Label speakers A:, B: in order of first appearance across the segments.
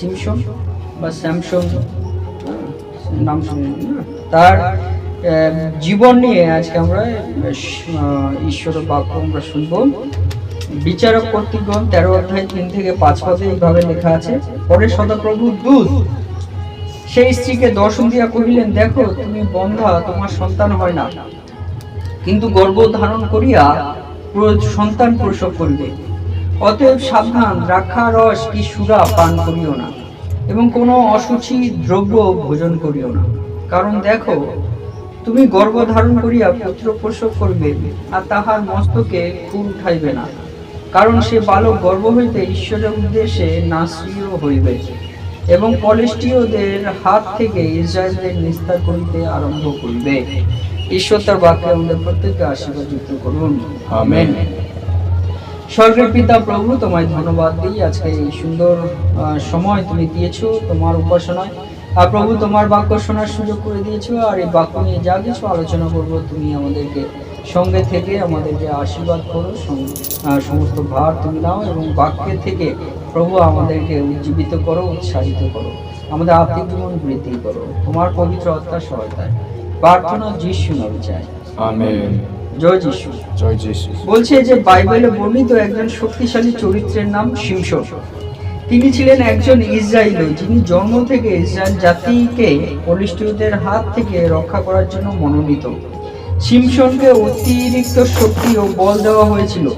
A: Simpson বা Samson হ্যাঁ, নাম তার জীবন নিয়ে আজকে আমরা ঈশ্বর বাক্য আমরা শুনব। বিচারক কর্তৃগণ তেরো অধ্যায় তিন থেকে পাঁচ পদে এইভাবে লেখা আছে পরে সদাপ্রভু দূত সেই স্ত্রীকে দর্শন দিয়া কহিলেন দেখো তুমি বন্ধা তোমার সন্তান হয় না। কিন্তু গর্ভ ধারণ করিয়া সন্তান প্রসব করিবে। অতএব সাবধান দ্রাক্ষা রস কি সুরা পান করিও না এবং কোনো অসুচি দ্রব্য ভোজন করিও না। কারণ দেখো, তুমি গর্ভ ধারণ করিয়া পুত্র প্রসব করবে আর তাহার মস্তকে ফুল উঠাইবে না। কারণ সে বালক গর্ব হইতে ঈশ্বরের উদ্দেশ্যে নাশ্রীয় হইবে এবং পলেষ্টীয়দের হাত থেকে ইসরায়েলদের নিস্তার করিতে আরম্ভ করিবে। ঈশ্বর তার বাক্যে আমাদের প্রত্যেককে আশীর্বাদ যুক্ত করুন।
B: আমেন।
A: স্বর্গের পিতা প্রভু, তোমায় ধন্যবাদ দিই। আজকে এই সুন্দর সময় তুমি দিয়েছ তোমার উপাসনায়। আর প্রভু, তোমার বাক্য শোনার সুযোগ করে দিয়েছ। আর এই বাক্য নিয়ে যা কিছু আলোচনা করব, তুমি আমাদেরকে সঙ্গে থেকে আমাদেরকে আশীর্বাদ করো। সমস্ত ভার তুমি নাও এবং বাক্যের থেকে প্রভু আমাদেরকে উজ্জীবিত করো, উৎসাহিত করো। আমাদের আত্মিক জীবন বৃদ্ধি করো। তোমার পবিত্র আত্মার সহায়তায়। প্রার্থনা যিশু নামে চাই। জয় যিশু।
B: জয় যিশু।
A: বলছে যে বাইবেলে বর্ণিত একজন শক্তিশালী চরিত্রের নাম শিমশন। তিনি ছিলেন একজন ইসরায়েলি যিনি জন্ম থেকে ইসরায়েল জাতিকে হাত থেকে রক্ষা করার জন্য মনোনীত। শিমশনকে অতিরিক্ত শক্তি ও বল দেওয়া হয়েছিল।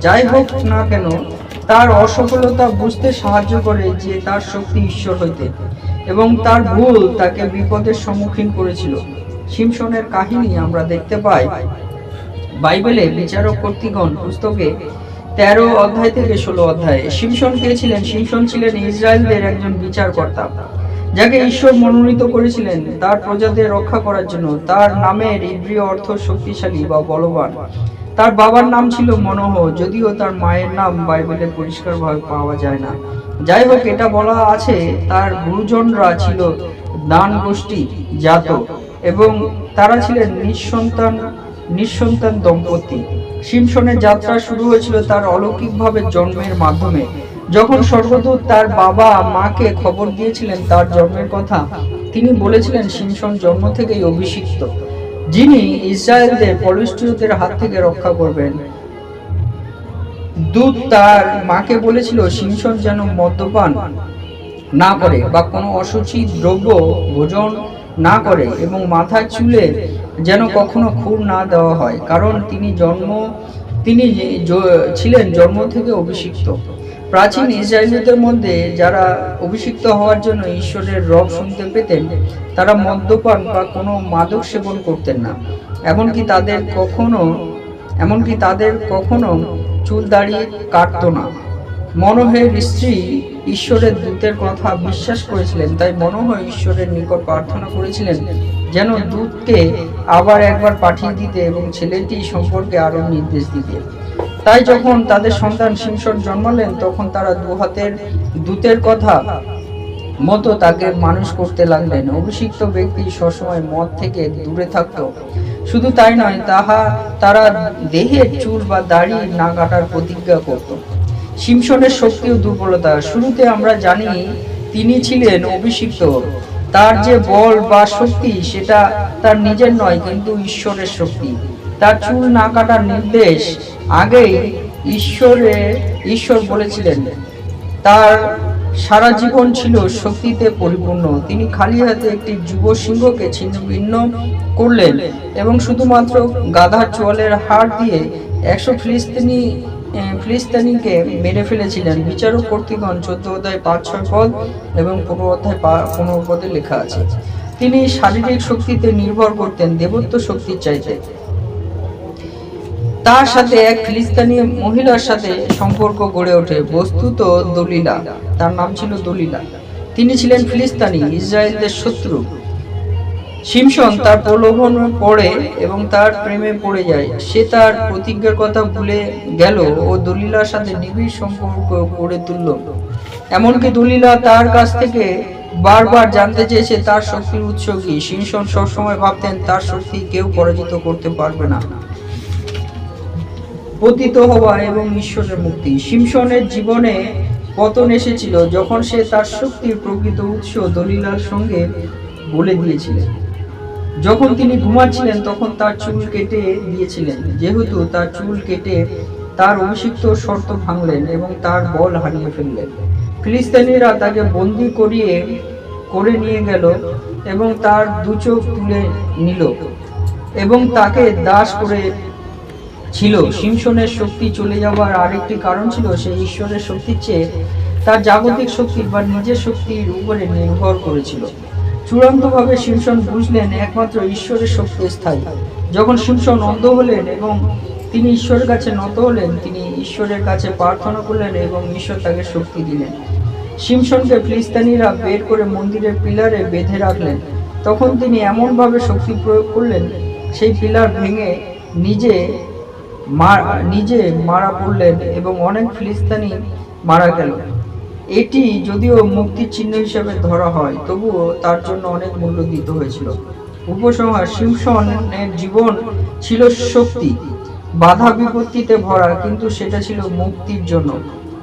A: যাই হোক না কেন তার অসফলতা বুঝতে সাহায্য করে যে তার শক্তি ঈশ্বর হইতে এবং তার ভুল তাকে বিপদের সম্মুখীন করেছিল। শিমশনের কাহিনী আমরা দেখতে পাই। বাইবেলে বিচারক কর্তৃগণ পুস্তকে তেরো অধ্যায় থেকে ষোলো অধ্যায় শিমশন কে ছিলেন? শিমশন ছিলেন ইসরায়েলদের একজন বিচারকর্তা, যাকে ঈশ্বর মনোনীত করেছিলেন। তার প্রজাদের রক্ষা করার জন্য। তার নামের ইব্রিয় অর্থ শক্তিশালী বা বলবান। তার বাবার নাম ছিল মনোহ, যদিও তার মায়ের নাম বাইবেলে পরিষ্কারভাবে পাওয়া যায় না। যাই হোক এটা বলা আছে, তার গুরুজনরা ছিল দান গোষ্ঠী জাত এবং তারা ছিলেন নিঃসন্তান নিঃসন্তান দম্পতি। সিমসনের যাত্রা শুরু হয়েছিল তার অলৌকিকভাবে জন্মের মাধ্যমে। যখন স্বর্গদূত তার বাবা মাকে খবর দিয়েছিলেন তার জন্মের কথা, তিনি বলেছিলেন সিমসন জন্ম থেকেই অভিষিক্ত। যিনি ইসরায়েলদের পলিস্টীয়দের হাত থেকে রক্ষা করবেন। দূত তার মাকে বলেছিল সিমসন যেন মদ্যপান না করে বা কোনো অসুচি দ্রব্য ভোজন না করে এবং মাথার চুলে যেন কখনো খুর না দেওয়া হয়, কারণ তিনি জন্ম, তিনি ছিলেন জন্ম থেকে অভিষিক্ত। প্রাচীন ইসরায়েলিদের মধ্যে যারা অভিষিক্ত হওয়ার জন্য ঈশ্বরের রব শুনতে পেতেন, তারা মদ্যপান বা কোনো মাদক সেবন করতেন না। এমনকি তাদের কখনো, এমনকি তাদের কখনো চুল দাড়ি কাটতো না। মনোহের স্ত্রী ঈশ্বরের দূতের কথা বিশ্বাস করেছিলেন, তাই মনোহ ঈশ্বরের নিকট প্রার্থনা করেছিলেন যেন দূতকে আবার একবার পাঠিয়ে দিতে এবং ছেলেটি সম্পর্কে আরও নির্দেশ দিতে। তাই যখন তাদের সন্তান সিংসন জন্মালেন, তখন তারা দু হাতের দূতের কথা মতো তাকে মানুষ করতে লাগলেন। অভিষিক্ত ব্যক্তি সবসময় মদ থেকে দূরে থাকত। শুধু তাই নয়, তাহা তারা দেহের চুল বা দাড়ি না কাটার প্রতিজ্ঞা করত। সিমসনের শক্তি ও দুর্বলতা। শুরুতে আমরা জানি তিনি ছিলেন অভিষিক্ত। তার যে বল বা শক্তি, সেটা তার নিজের নয়, কিন্তু ঈশ্বরের শক্তি। তার চুল না কাটার নির্দেশ আগেই ঈশ্বরে, ঈশ্বর বলেছিলেন, তার সারা জীবন ছিল শক্তিতে পরিপূর্ণ। তিনি খালি হাতে একটি যুব সিংহকে ছিন্ন করলেন এবং শুধুমাত্র গাধার চোয়ালের হাড় দিয়ে একশো ফিলিস্তিনি ফিলিস্তিনিকে মেরে ফেলেছিলেন বিচারক কর্তৃগণ চোদ্দ অধ্যায় পাঁচ ছয় পদ এবং পনেরো অধ্যায় পনেরো পদে লেখা আছে। তিনি শারীরিক শক্তিতে নির্ভর করতেন, দেবত্ব শক্তির চাইতে। তার সাথে এক ফিলিস্তিনি মহিলার সাথে সম্পর্ক গড়ে ওঠে, বস্তুত দলিলা। তার নাম ছিল দলিলা। তিনি ছিলেন ফিলিস্তানি, ইসরায়েলদের শত্রু। সিমসন তার প্রলোভন পড়ে এবং তার প্রেমে পড়ে যায়। সে তার প্রতিজ্ঞার কথা ভুলে গেল ও দলিলার সাথে নিবিড় সম্পর্ক গড়ে তুলল। এমনকি দলিলা তার কাছ থেকে বারবার জানতে চেয়েছে তার শক্তির উৎস কি। সিমসন সবসময় ভাবতেন তার শক্তি কেউ পরাজিত করতে পারবে না। পতিত হওয়া এবং ঈশ্বরের মুক্তি। সিমসনের জীবনে পতন এসেছিল যখন সে তার শক্তির প্রকৃত উৎস দলিলার সঙ্গে বলে দিয়েছিলেন। যখন তিনি ঘুমাচ্ছিলেন, তখন তার চুল কেটে দিয়েছিলেন। যেহেতু তার চুল কেটে তার অভিষিক্ত শর্ত ভাঙলেন এবং তার বল হারিয়ে ফেললেন। ফিলিস্তিনিরা তাকে বন্দি করিয়ে, করে নিয়ে গেল এবং তার দু চোখ তুলে নিল এবং তাকে দাস করে ছিল। সিমসনের শক্তি চলে যাওয়ার আরেকটি কারণ ছিল সে ঈশ্বরের শক্তির চেয়ে তার জাগতিক শক্তি বা নিজের শক্তির উপরে নির্ভর করেছিল। চূড়ান্তভাবে সিমসন বুঝলেন একমাত্র ঈশ্বরের শক্তি স্থায়ী। যখন সিমসন অন্ধ হলেন এবং তিনি ঈশ্বরের কাছে নত হলেন, তিনি ঈশ্বরের কাছে প্রার্থনা করলেন এবং ঈশ্বর তাকে শক্তি দিলেন। সিমসনকে ফিলিস্তানিরা বের করে মন্দিরের পিলারে বেঁধে রাখলেন। তখন তিনি এমনভাবে শক্তি প্রয়োগ করলেন, সেই পিলার ভেঙে নিজে নিজে মারা পড়লেন এবং অনেক ফিলিস্তানি মারা গেল। এটি যদিও মুক্তির চিহ্ন হিসেবে ধরা হয়, তবুও তার জন্য অনেক মূল্য দিতে হয়েছিল। উপসংহার সিমসনের জীবন ছিল শক্তি, বাধা বিপত্তিতে ভরা, কিন্তু সেটা ছিল মুক্তির জন্য।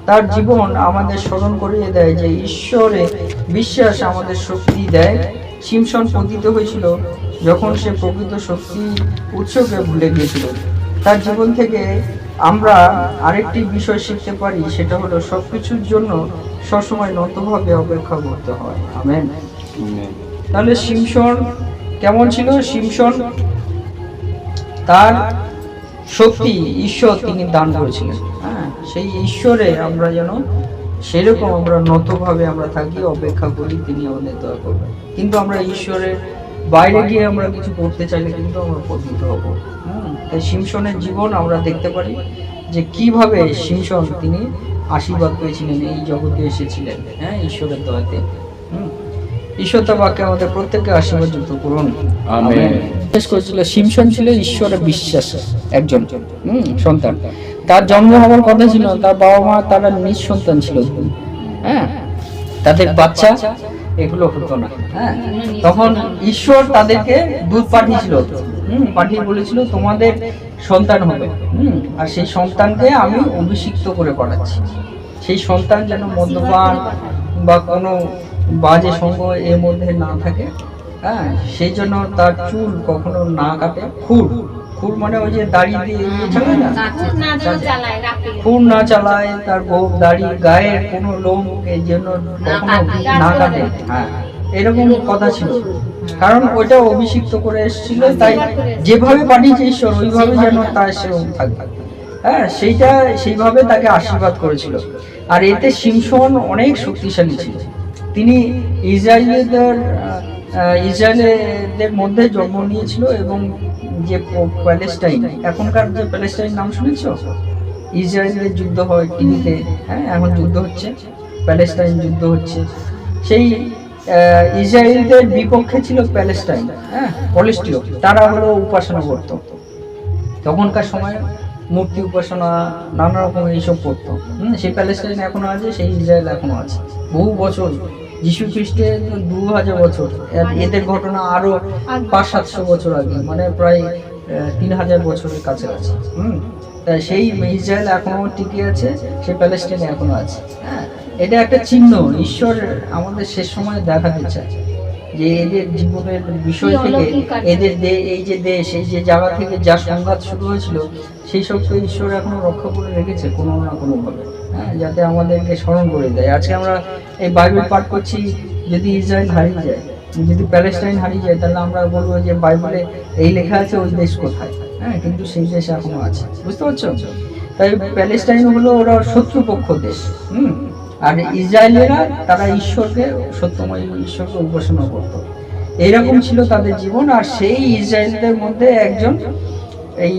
A: তার জীবন আমাদের স্মরণ করিয়ে দেয় যে ঈশ্বরে বিশ্বাস আমাদের শক্তি দেয়। শিমসন পতিত হয়েছিল যখন সে প্রকৃত শক্তি উৎসকে ভুলে গিয়েছিল। তার জীবন থেকে আমরা আরেকটি বিষয় শিখতে পারি সেটা হলো সবকিছুর জন্য সবসময় নতভাবে অপেক্ষা করতে হয়। আমেন? তাহলে সিমসন কেমন ছিল? সিমসন তার শক্তি ঈশ্বর তিনি দান করেছিলেন। হ্যাঁ সেই ঈশ্বরে আমরা যেন সেরকম আমরা নতভাবে আমরা থাকি অপেক্ষা করি তিনি আমাদের দয়া করবেন। কিন্তু আমরা ঈশ্বরের বাইরে গিয়ে আমরা কিছু করতে চাইলে কিন্তু আমরা পতিত হব। হুম, তাই সিমসনের জীবন আমরা দেখতে পারি যে কীভাবে সিমসন তিনি আশীর্বাদ পেয়েছিলেন এই জগতে এসেছিলেন। হ্যাঁ ঈশ্বরের দয়াতে। হুম। ঈশ্বর তার বাক্যে আমাদের প্রত্যেককে আশীর্বাদ যুক্ত করুন।
B: আমেন।
A: শেষ করেছিল সিমসন ছিল ঈশ্বরের বিশ্বাস একজন হুম, সন্তান। তার জন্ম হওয়ার কথা ছিল তার বাবা মা তারা নিজ সন্তান ছিল। হ্যাঁ তাদের বাচ্চা এগুলো হতো না হ্যাঁ? তখন ঈশ্বর তাদেরকে দুধ পাঠিয়েছিল। হুম, পাঠিয়ে বলেছিল, তোমাদের সন্তান হবে। আর সেই সন্তানকে আমি অভিষিক্ত করে পড়াচ্ছি সেই সন্তান যেন মদ্যপান বা কোনো বাজে সঙ্গ এর মধ্যে না থাকে হ্যাঁ? সেই জন্য তার চুল কখনো না কাটে, খুর। খুর মানে ওই যে দাড়ি দিয়ে ইয়ে চালায় না? খুর না চালায় তার গোপ দাড়ি গায়ের কোনো লোম এই জন্য কখনো না কাটে। হ্যাঁ এরকম কথা ছিল। কারণ ওইটা অভিষিক্ত করে এসেছিল তাই যেভাবে পাঠিয়েছে ঈশ্বর ওইভাবে যেন তার সেরকম থাকবে। হ্যাঁ সেইটা সেইভাবে তাকে আশীর্বাদ করেছিল। আর এতে সিমসন অনেক শক্তিশালী ছিল। তিনি ইসরায়েলদের আহ, ইসরায়েলদের মধ্যে জন্ম নিয়েছিল এবং যে প্যালেস্টাইন এখনকার যে প্যালেস্টাইন নাম শুনেছ? ইসরায়েলের যুদ্ধ হয় টিভিতে হ্যাঁ এখন যুদ্ধ হচ্ছে প্যালেস্টাইন যুদ্ধ হচ্ছে। সেই ইসরায়েলদের বিপক্ষে ছিল প্যালেস্টাইন হ্যাঁ পলেস্টিও তারা হলো উপাসনা করতো তখনকার সময় মূর্তি উপাসনা নানা রকম এইসব করতো। হুম, সেই প্যালেস্টাইন এখনও আছে সেই ইসরায়েল এখনও আছে। বহু বছর যিশু খ্রিস্টের দু হাজার বছর। এদের ঘটনা আরও পাঁচ সাতশো বছর আগে মানে প্রায় তিন হাজার বছরের কাছাকাছি। হুম? তাই সেই ইসরায়েল এখনও টিকে আছে সেই প্যালেস্টাইন এখনও আছে। হ্যাঁ এটা একটা চিহ্ন। ঈশ্বর আমাদের শেষ সময় দেখাতে চায় যে এদের জীবনের বিষয় থেকে এদের দে- এই যে দেশ এই যে জায়গা থেকে যা সংঘাত শুরু হয়েছিল সেই সবকে ঈশ্বর এখনও রক্ষা করে রেখেছে কোনো না কোনো ভাবে হ্যাঁ যাতে আমাদেরকে স্মরণ করে দেয়। আজকে আমরা এই বাইবেল পাঠ করছি, যদি ইসরায়েল হারিয়ে যায়, যদি প্যালেস্টাইন হারিয়ে যায়, তাহলে আমরা বলব যে বাইবেলে এই লেখা আছে, ওই দেশ কোথায়? হ্যাঁ কিন্তু সেই দেশ এখনও আছে। বুঝতে পারছ? তাই প্যালেস্টাইন হলো ওরা শত্রুপক্ষ দেশ, হুম? আর ইসরায়েলেরা, তারা ঈশ্বরকে, সত্যময় ঈশ্বরকে উপাসনা করত। এইরকম ছিল তাদের জীবন, আর সেই ইসরায়েলদের মধ্যে একজন এই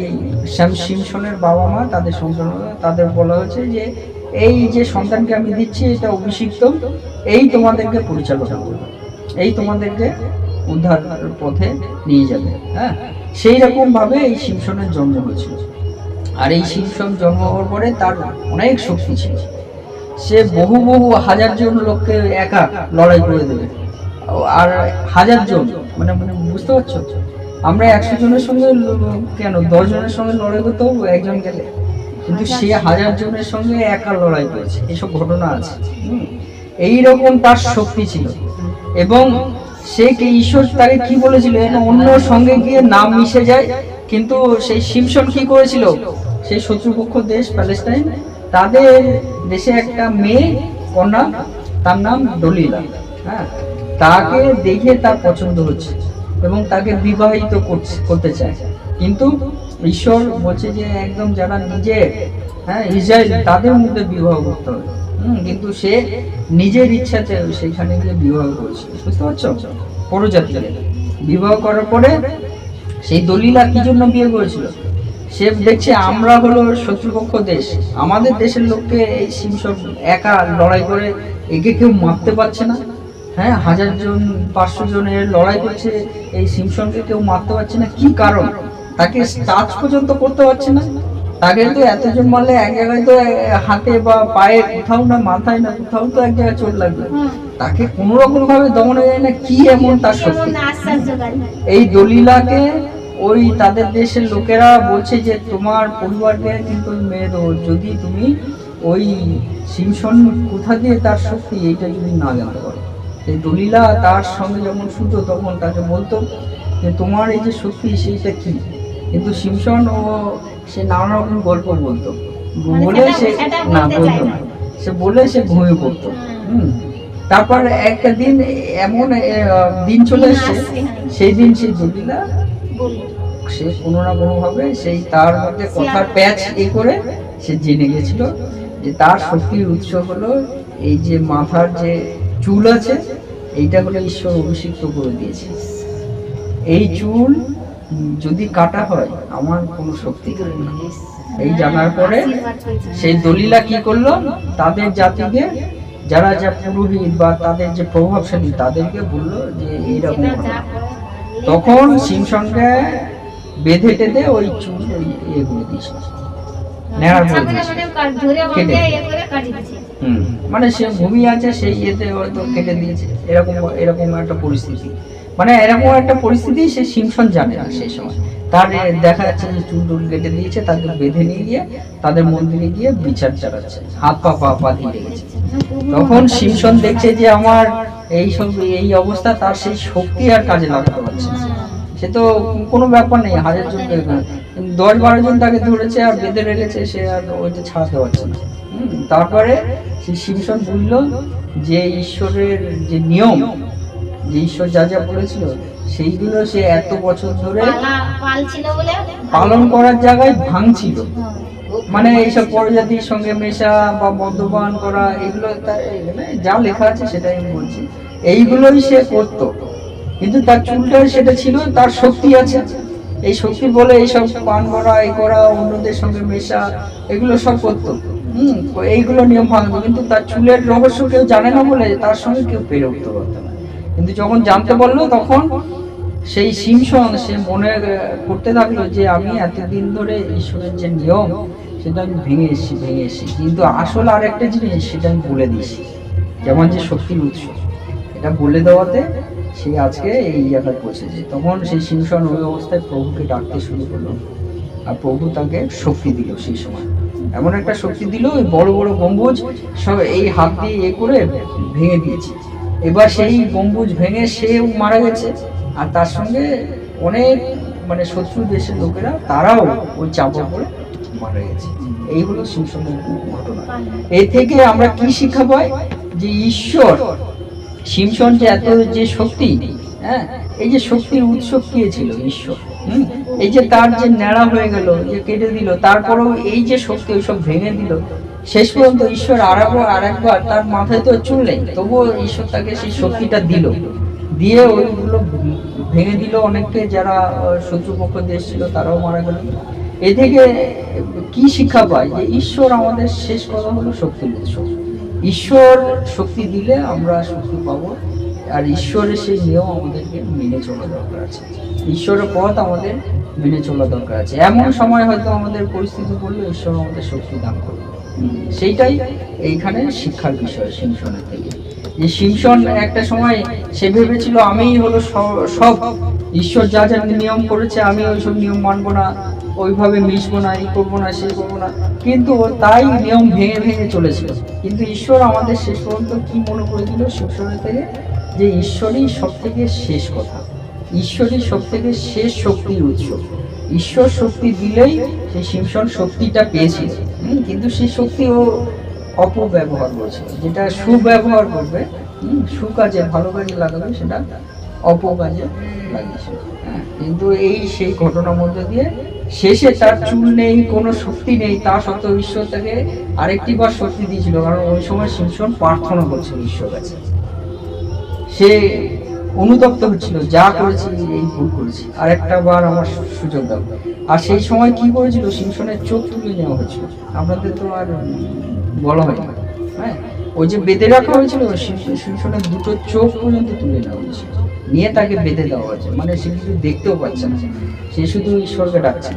A: শ্যাম সিমসনের বাবা মা তাদের সন্তান তাদের বলা হয়েছে যে এই যে সন্তানকে আমি দিচ্ছি, এটা অভিষিক্ত। এই তোমাদেরকে পরিচালনা করবে। এই তোমাদেরকে উদ্ধার পথে নিয়ে যাবে হ্যাঁ? সেই রকম ভাবে এই সিমসনের জন্ম হয়েছিল। আর এই সিমসন জন্ম হওয়ার পরে তার অনেক শক্তি ছিল। সে বহু বহু হাজার জন লোককে একা লড়াই করে দেবে। আর হাজার জন মানে মানে বুঝতে পারছ? আমরা একশো জনের সঙ্গে কেন? দশ জনের সঙ্গে লড়াই করতে হব, একজন গেলে। কিন্তু সে হাজার জনের সঙ্গে একা লড়াই করেছে। এইসব ঘটনা আছে। হুম। এইরকম তার শক্তি ছিল। এবং সে কি ঈশ্বর তাকে কি বলেছিল যেন অন্য সঙ্গে গিয়ে নাম মিশে যায়? কিন্তু সেই সিমসন কি করেছিল? সেই শত্রুপক্ষ দেশ প্যালেস্টাইন তাদের দেশে একটা মেয়ে কন্যা তার নাম দলিলা। হ্যাঁ? তাকে দেখে তার পছন্দ হচ্ছে এবং তাকে বিবাহিত করছে করতে চায়। কিন্তু ঈশ্বর বলছে যে একদম যারা নিজে হ্যাঁ ইসরায়েল, তাদের মধ্যে বিবাহ করতে হবে। কিন্তু সে নিজের ইচ্ছাতে সেখানে গিয়ে বিবাহ করছে। বুঝতে পারছ? পরজাতি বিবাহ করার পরে সেই দলিলা কি জন্য বিয়ে করেছিল? সে দেখছে আমরা হলো শত্রুপক্ষ দেশ। আমাদের দেশের লোককে এই সিমসব একা লড়াই করে একে কেউ মারতে পারছে না। হ্যাঁ হাজার জন, পাঁচশো জনের লড়াই করছে, এই সিমসনকে কেউ মারতে পারছে না। কি কারণ? তাকে টাচ পর্যন্ত করতে পারছে না। তাকে তো এতজন মারলে এক জায়গায় তো হাতে বা পায়ে কোথাও না মাথায় না কোথাও তো এক জায়গায় চোট লাগবে। তাকে কোনো রকম ভাবে দমনে যায় না কি এমন তার শক্তি? এই দলিলাকে ওই তাদের দেশের লোকেরা বলছে যে তোমার পরিবারকে কিন্তু ওই মেয়ে যদি তুমি ওই সিমসন কোথা দিয়ে তার শক্তি এইটা যদি না জানতে পারো। এই দলিলা তার সঙ্গে যখন শুতো তখন তাকে বলতো যে তোমার এই যে শক্তি সেইটা কি? কিন্তু সিমসন ও সে নানা রকম গল্প বলতো।
B: মানে
A: বলে সে না
B: বলতো
A: না। সে বলে সে ঘুমিয়ে পড়তো। হুম। তারপর একটা দিন এমন দিন চলে এসছে।
B: হ্যাঁ।
A: সেই দিন সেই দলিলা
B: বলল।
A: সে কোনো না কোনো ভাবে সেই তার মধ্যে কথার প্যাচ এ করে সে জেনে গেছিল যে তার শক্তির উৎস হলো এই যে মাথার যে চুল আছে এইটা হলো ঈশ্বর অভিষিক্ত করে দিয়েছে। এই চুল যদি কাটা হয়, আমার কোনো শক্তি এই জানার পরে সেই দলিলা কি করল? তাদের জাতিকে, যারা যা পুরোহিত বা তাদের যে প্রভাবশালী, তাদেরকে বলল যে এইরকম তখন সিমসনকে বেঁধে টেঁধে ওই চুল, ওই দিয়েছিল নেওয়ার
B: করে দিয়েছে।
A: মানে সে ভূমি আছে, সেই ইয়েতে হয়তো কেটে দিয়েছে। এরকম এরকম একটা পরিস্থিতি। মানে এরকম একটা পরিস্থিতি সে সিমসন জানে না সেই সময়। তার দেখা যাচ্ছে যে চুল টুল কেটে দিয়েছে, তাকে বেঁধে নিয়ে গিয়ে তাদের মন্দিরে গিয়ে বিচার চালাচ্ছে, হাত পা পা পা দিয়ে লেগেছে তখন সিমসন দেখছে যে আমার এই সব, এই অবস্থা, তার সেই শক্তি আর কাজে লাগাতে পারছে সে তো কোনো ব্যাপার নেই, হাজার জন, দশ বারো জন তাকে ধরেছে আর বেঁধে রেখেছে, সে আর ওইটা ছাড়াতে পারছে না। তারপরে সেই সিমসন বুঝলো যে ঈশ্বরের যে নিয়ম যে ঈশ্বর যা যা বলেছিল সেইগুলো সে এত বছর ধরে পালন করার জায়গায় ভাঙছিল। মানে এইসব প্রজাতির সঙ্গে মেশা বা মদ্যপান করা এগুলো যা লেখা আছে সেটাই আমি বলছি। এইগুলোই সে করতো। কিন্তু তার চুলটা সেটা ছিল তার শক্তি আছে। এই শক্তি বলে এইসব পান করা এই করা অন্যদের সঙ্গে মেশা এগুলো সব করতো। হুম এইগুলো নিয়ম ভাঙতো। কিন্তু তার চুলের রহস্য কেউ জানে না বলে তার সঙ্গে কেউ পেরে উঠতে পারতো না। কিন্তু যখন জানতে পারল, তখন সেই সিমসন সে মনে করতে থাকল যে আমি এতদিন ধরে ঈশ্বরের যে নিয়ম, সেটা আমি ভেঙে এসেছি ভেঙে এসেছি। কিন্তু আসল আরেকটা জিনিস সেটা আমি বলে দিয়েছি যেমন যে শক্তির উৎস, এটা বলে দেওয়াতে সে আজকে এই জায়গায় পৌঁছেছে তখন সেই সিমসন ওই অবস্থায় প্রভুকে ডাকতে শুরু করল আর প্রভু তাকে শক্তি দিল সেই সময়। এমন একটা শক্তি দিল, ওই বড় বড় গম্বুজ সব এই হাত দিয়ে এ করে ভেঙে দিয়েছে। এবার সেই গম্বুজ ভেঙে সেও মারা গেছে। আর তার সঙ্গে অনেক মানে শত্রু দেশের লোকেরা, তারাও ওই চাপা পড়ে মারা গেছে। এই হলো সিমসনের ঘটনা। এ থেকে আমরা কি শিক্ষা পাই? যে ঈশ্বর সিমসন যে এত যে শক্তি হ্যাঁ এই যে শক্তির উৎস কে ছিল ঈশ্বর? হুম? এই যে তার যে ন্যাড়া হয়ে গেল, যে কেটে দিল, তারপরেও এই যে শক্তি ওইসব ভেঙে দিল শেষ পর্যন্ত ঈশ্বর আর একবার আর একবার তার মাথায় তো চুল নেই, তবুও ঈশ্বর তাকে সেই শক্তিটা দিল। দিয়ে ওইগুলো ভেঙে দিল অনেককে, যারা শত্রুপক্ষ দেশ ছিল তারাও মারা গেল। এ থেকে কি শিক্ষা পাই যে ঈশ্বর আমাদের শেষ কথা হলো শক্তির উৎস ঈশ্বর শক্তি দিলে আমরা শক্তি পাবো, আর ঈশ্বরের সেই নিয়ম আমাদেরকে মেনে চলা দরকার আছে। ঈশ্বরের পথ আমাদের মেনে চলা দরকার আছে। এমন সময় হয়তো আমাদের পরিস্থিতি পড়লে ঈশ্বর আমাদের শক্তি দান করবে সেইটাই এইখানে শিক্ষার বিষয় সিমসনের থেকে। যে সিমসন একটা সময় সে ভেবেছিল, আমিই হলো সব। ঈশ্বর যা যা নিয়ম করেছে, আমি ওইসব নিয়ম মানবো না। ওইভাবে মিশবো না এই করব না, সেই করব না। কিন্তু তাই নিয়ম ভেঙে ভেঙে চলেছিল। কিন্তু ঈশ্বর আমাদের শেষ পর্যন্ত কি মনে করে দিল? শিবসনের থেকে যে ঈশ্বরই সব থেকে শেষ কথা। ঈশ্বরই থেকে শেষ শক্তির উৎস। ঈশ্বর শক্তি দিলেই সেই সিমসন শক্তিটা পেয়েছিল কিন্তু সেই শক্তি ও অপব্যবহার করছে। যেটা সুব্যবহার করবে সুকাজে ভালো কাজে লাগাবে সেটা অপকাজে লাগিয়েছিল হ্যাঁ, কিন্তু এই সেই ঘটনার মধ্যে দিয়ে শেষে তার চুল নেই কোনো শক্তি নেই তা সত্ত্বেও ঈশ্বর তাকে আরেকটি বার শক্তি দিয়েছিল। কারণ ওই সময় সিমসন প্রার্থনা করছিল ঈশ্বর কাছে। সে অনুতপ্ত হচ্ছিল যা করেছি এই ভুল করেছি। আর একটা বার আমার সুযোগ দাও। আর সেই সময় কি করেছিল? সিমসনের চোখ তুলে নেওয়া হয়েছিল। আপনাদের তো আর বলা হয়নি। হ্যাঁ? ওই যে বেঁধে রাখা হয়েছিল সিমসনের দুটো চোখ পর্যন্ত তুলে নেওয়া হয়েছিল। নিয়ে তাকে বেঁধে দেওয়া হয়েছে। মানে সে কিছু দেখতেও পাচ্ছে না। সে শুধু ঈশ্বরকে ডাকছে।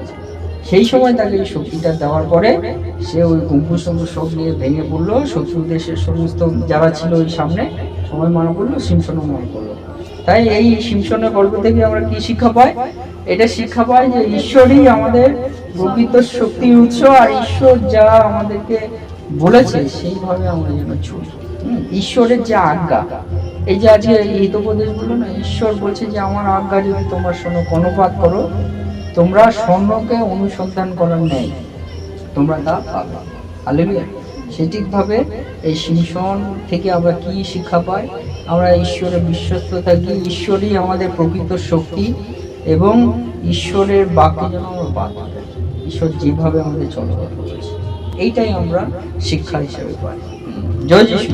A: সেই সময় তাকে এই শক্তিটা দেওয়ার পরে সে ওই কুম্ভু সঙ্গু সব নিয়ে ভেঙে পড়ল। শত্রু দেশের সমস্ত যারা ছিল ওই সামনে, সবাই মারা পড়ল সিমসনও মারা পড়ল তাই এই সিমসনের গল্প থেকে আমরা কি শিক্ষা পাই? এটা শিক্ষা পাই যে ঈশ্বরই আমাদের প্রকৃত শক্তির উৎস আর ঈশ্বর যা আমাদেরকে বলেছে সেইভাবে আমরা যেন চলি। ঈশ্বরের যে আজ্ঞা। এই যে আজকে হিতোপদেশ বলল না, ঈশ্বর বলছে যে, আমার আজ্ঞা যদি তোমরা শোনো, কর্ণপাত করো, তোমরা স্বর্ণকে অনুসন্ধান করার নেই তোমরা তা পাবে। হালেলুয়া সঠিকভাবে এই সিংসন থেকে আমরা কি শিক্ষা পাই? আমরা ঈশ্বরে বিশ্বস্ত থাকি, ঈশ্বরই আমাদের প্রকৃত শক্তি এবং ঈশ্বরের বাক্যে যেন আমরা বাদ ঈশ্বর যেভাবে আমাদের চলাচল করেছে, এইটাই আমরা শিক্ষা হিসেবে পাই। জয় যিশু